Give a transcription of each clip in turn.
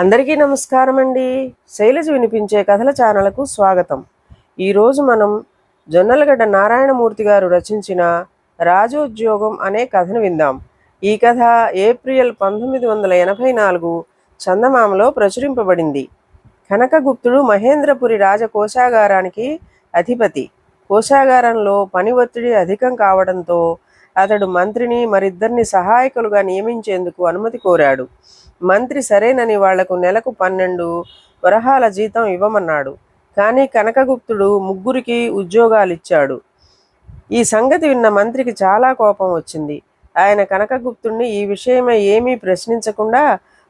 అందరికీ నమస్కారం అండి శైలజ వినిపించే కథల ఛానల్కు స్వాగతం. ఈరోజు మనం జొన్నలగడ్డ నారాయణమూర్తి గారు రచించిన రాజోద్యోగం అనే కథను విందాం. ఈ కథ ఏప్రిల్ పంతొమ్మిది వందల ఎనభై నాలుగు చందమామలో ప్రచురింపబడింది. కనకగుప్తుడు మహేంద్రపురి రాజకోశాగారానికి అధిపతి. కోశాగారంలో పని ఒత్తిడి అధికం కావడంతో అతడు మంత్రిని మరిద్దరిని సహాయకులుగా నియమించేందుకు అనుమతి కోరాడు. మంత్రి సరేనని వాళ్ళకు నెలకు పన్నెండు వరహాల జీతం ఇవ్వమన్నాడు. కానీ కనకగుప్తుడు ముగ్గురికి ఉద్యోగాలు ఇచ్చాడు ఈ సంగతి విన్న మంత్రికి చాలా కోపం వచ్చింది. ఆయన కనకగుప్తుణ్ణి ఈ విషయమై ఏమీ ప్రశ్నించకుండా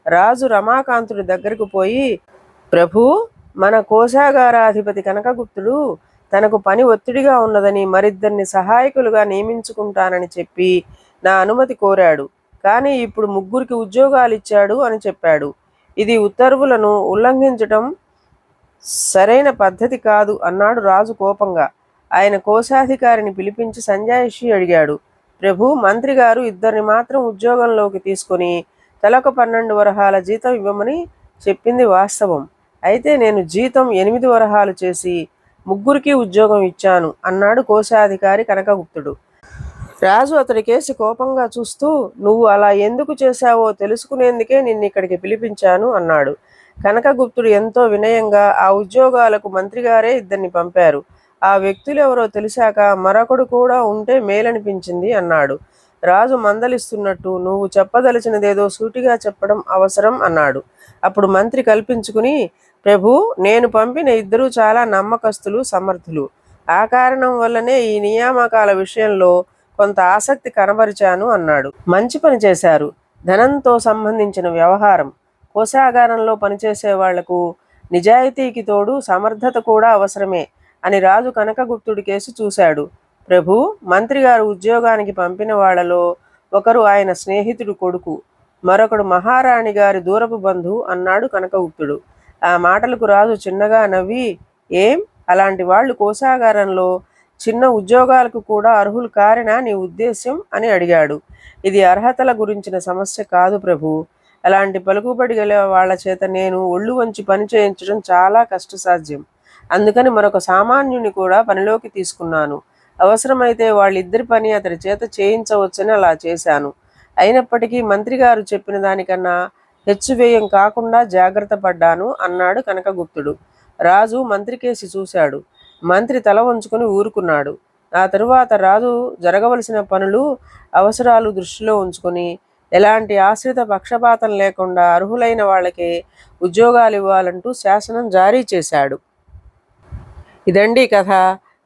రాజు రమాకాంతుడి దగ్గరకు పోయి ప్రభు మన కోశాగారాధిపతి కనకగుప్తుడు తనకు పని ఒత్తిడిగా ఉన్నదని మరిద్దరిని సహాయకులుగా నియమించుకుంటానని చెప్పి నా అనుమతి కోరాడు. కానీ ఇప్పుడు ముగ్గురికి ఉద్యోగాలు ఇచ్చాడు అని చెప్పాడు. ఇది ఉత్తర్వులను ఉల్లంఘించటం సరైన పద్ధతి కాదు అన్నాడు రాజు కోపంగా. ఆయన కోశాధికారిని పిలిపించి సంజాయిషి అడిగాడు. ప్రభు మంత్రి గారు ఇద్దరిని మాత్రం ఉద్యోగంలోకి తీసుకొని తలొక పన్నెండు వరహాల జీతం ఇవ్వమని చెప్పింది వాస్తవం. అయితే నేను జీతం ఎనిమిది వరహాలు చేసి ముగ్గురికి ఉద్యోగం ఇచ్చాను అన్నాడు కోశాధికారి కనకగుప్తుడు. రాజు అతడి కేసి కోపంగా చూస్తూ నువ్వు అలా ఎందుకు చేశావో తెలుసుకునేందుకే నిన్ను ఇక్కడికి పిలిపించాను అన్నాడు. కనకగుప్తుడు ఎంతో వినయంగా ఆ ఉద్యోగాలకు మంత్రిగారే ఇద్దరిని పంపారు. ఆ వ్యక్తులు ఎవరో తెలిసాక మరొకడు కూడా ఉంటే మేలనిపించింది అన్నాడు. రాజు మందలిస్తున్నట్టు నువ్వు చెప్పదలిచినదేదో సూటిగా చెప్పడం అవసరం అన్నాడు. అప్పుడు మంత్రి కల్పించుకుని ప్రభు నేను పంపిన ఇద్దరు చాలా నమ్మకస్తులు సమర్థులు. ఆ కారణం వల్లనే ఈ నియామకాల విషయంలో కొంత ఆసక్తి కనబరిచాను అన్నాడు. మంచి పని చేశారు. ధనంతో సంబంధించిన వ్యవహారం. కోశాగారంలో పనిచేసే వాళ్ళకు నిజాయితీకి తోడు సమర్థత కూడా అవసరమే అని రాజు కనకగుప్తుడి కేసు చూశాడు. ప్రభు మంత్రి గారు ఉద్యోగానికి పంపిన వాళ్ళలో ఒకరు ఆయన స్నేహితుడు కొడుకు. మరొకడు మహారాణి గారి దూరపు బంధు అన్నాడు కనకగుప్తుడు. ఆ మాటలకు రాజు చిన్నగా నవ్వి ఏం? అలాంటి వాళ్ళు కోశాగారంలో చిన్న ఉద్యోగాలకు కూడా అర్హులు కారినా నీ ఉద్దేశ్యం? అని అడిగాడు. ఇది అర్హతల గురించిన సమస్య కాదు ప్రభు. అలాంటి పలుకుబడి గల వాళ్ళ చేత నేను ఒళ్ళు వంచి పని చేయించడం చాలా కష్టసాధ్యం. అందుకని మరొక సామాన్యుని కూడా పనిలోకి తీసుకున్నాను. అవసరమైతే వాళ్ళిద్దరి పని అతడి చేత చేయించవచ్చని అలా చేశాను. అయినప్పటికీ మంత్రి గారు చెప్పిన దానికన్నా హెచ్చు వ్యయం కాకుండా జాగ్రత్త పడ్డాను అన్నాడు కనకగుప్తుడు. రాజు మంత్రి కేసి చూశాడు. మంత్రి తల వంచుకుని ఊరుకున్నాడు. ఆ తరువాత రాజు జరగవలసిన పనులు అవసరాలు దృష్టిలో ఉంచుకొని ఎలాంటి ఆశ్రిత పక్షపాతం లేకుండా అర్హులైన వాళ్ళకే ఉద్యోగాలు ఇవ్వాలంటూ శాసనం జారీ చేశాడు. ఇదండి కథ.